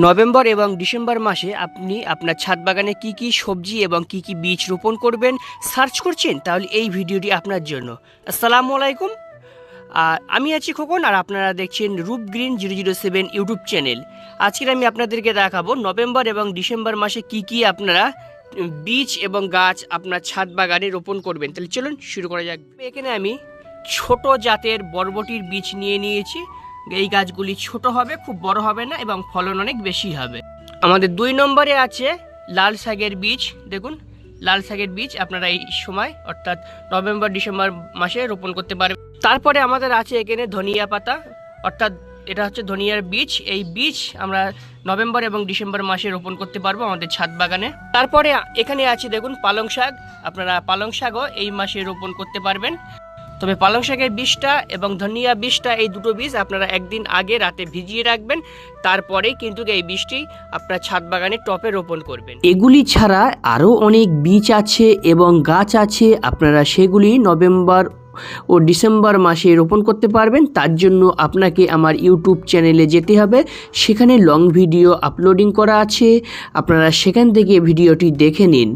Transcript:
November এবং December মাসে আপনি আপনার ছাদ বাগানে কি কি সবজি এবং কি কি বীজ রোপণ করবেন সার্চ করছেন, তাহলে এই ভিডিওটি আপনার জন্য। আসসালামু আলাইকুম। আর আমি আছি খোকন, আর আপনারা দেখছেন Roop green zero zero seven YouTube channel. আজকের আমি আপনাদেরকে দেখাবো নভেম্বর এবং ডিসেম্বর মাসে কি কি আপনারা বীজ এবং গাছ আপনার ছাদ বাগানে রোপণ করবেন। তাহলে চলুন শুরু করা যাক। এখানে আমি ছোট জাতের বরবটির বীজ নিয়ে নিয়েছি। এই গাছগুলি ছোট হবে, খুব বড় হবে না এবং ফলন অনেক বেশি হবে। আমাদের দুই নম্বরে আছে লাল শাকের বীজ। দেখুন, লাল শাকের বীজ আপনারা এই সময়, অর্থাৎ নভেম্বর, ডিসেম্বর মাসে রোপণ করতে পারবেন। তারপরে আমাদের আছে এখানে ধনিয়া পাতা, অর্থাৎ এটা হচ্ছে ধনিয়ার বীজ। এই বীজ আমরা নভেম্বর এবং ডিসেম্বর মাসে রোপণ করতে পারব আমাদের ছাদ বাগানে। তারপরে এখানে আছে, দেখুন, পালং শাক। আপনারা পালং শাকও এই মাসে রোপণ করতে পারবেন। তবে পালং শাকের বীজটা এবং ধনিয়া বীজটা এই দুটো বীজ আপনারা একদিন আগে রাতে ভিজিয়ে রাখবেন। তারপরে কিন্তু এই বীজটি আপনার ছাদ বাগানে টপে রোপণ করবেন। এগুলি ছাড়া আরও অনেক বীজ আছে এবং গাছ আছে, আপনারা সেগুলি নভেম্বর ও ডিসেম্বর মাসে রোপণ করতে পারবেন। তার জন্য আপনাকে আমার ইউটিউব চ্যানেলে যেতে হবে। সেখানে লং ভিডিও আপলোডিং করা আছে। আপনারা সেখান থেকে ভিডিওটি দেখে নিন।